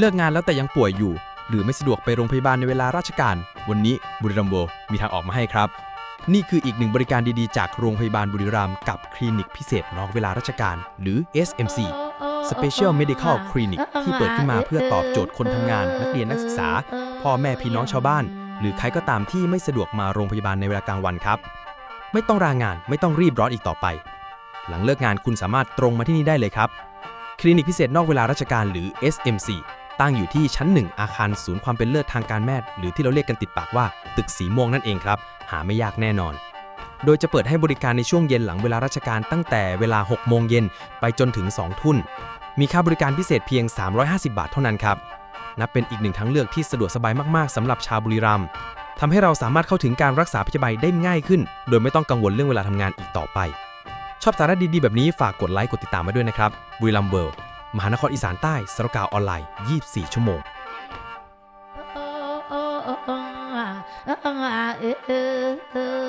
เลิกงานแล้วแต่ยังป่วยอยู่ หรือไม่สะดวกไปโรงพยาบาลในเวลาราชการ วันนี้บุรีรัมย์เวิลด์มีทางออกมาให้ครับ นี่คืออีกหนึ่งบริการดีๆ จากโรงพยาบาลบุรีรัมย์กับคลินิกพิเศษนอกเวลาราชการ หรือ SMC Special Medical Clinic ที่เปิดขึ้นมาเพื่อตอบโจทย์คนทำงาน นักเรียนนักศึกษา พ่อแม่พี่น้องชาวบ้าน หรือใครก็ตามที่ไม่สะดวกมาโรงพยาบาลในเวลากลางวันครับ ไม่ต้องรางานไม่ต้องรีบร้อนอีกต่อไป หลังเลิกงานคุณสามารถตรงมาที่นี่ได้เลยครับ คลินิกพิเศษนอกเวลาราชการหรือ SMC ตั้งอยู่ที่ชั้น 1 อาคารศูนย์ความเป็นเลิศทางการแพทย์หรือที่เราเรียกกันติดปากว่า ตึกสีม่วงนั่นเองครับ หาไม่ยากแน่นอน โดยจะเปิดให้บริการในช่วงเย็นหลังเวลาราชการตั้งแต่เวลา 6 โมงเย็นไปจนถึง 2 ทุ่นมีค่าบริการพิเศษเพียง 350 บาทเท่านั้นครับนับเป็นอีกหนึ่งทางเลือกที่สะดวกสบายมากๆสำหรับชาวบุรีรัมย์ทำให้เราสามารถเข้าถึงการรักษาพยาบาลได้ง่ายขึ้น โดยไม่ต้องกังวลเรื่องเวลาทำงานอีกต่อไป ชอบสาระดีๆ แบบนี้ฝากกดไลค์กดติดตามมาด้วยนะครับบุรีรัมย์เวิลด์ มหานครอีสานใต้สรกาวออนไลน์ 24 ชั่วโมงเออ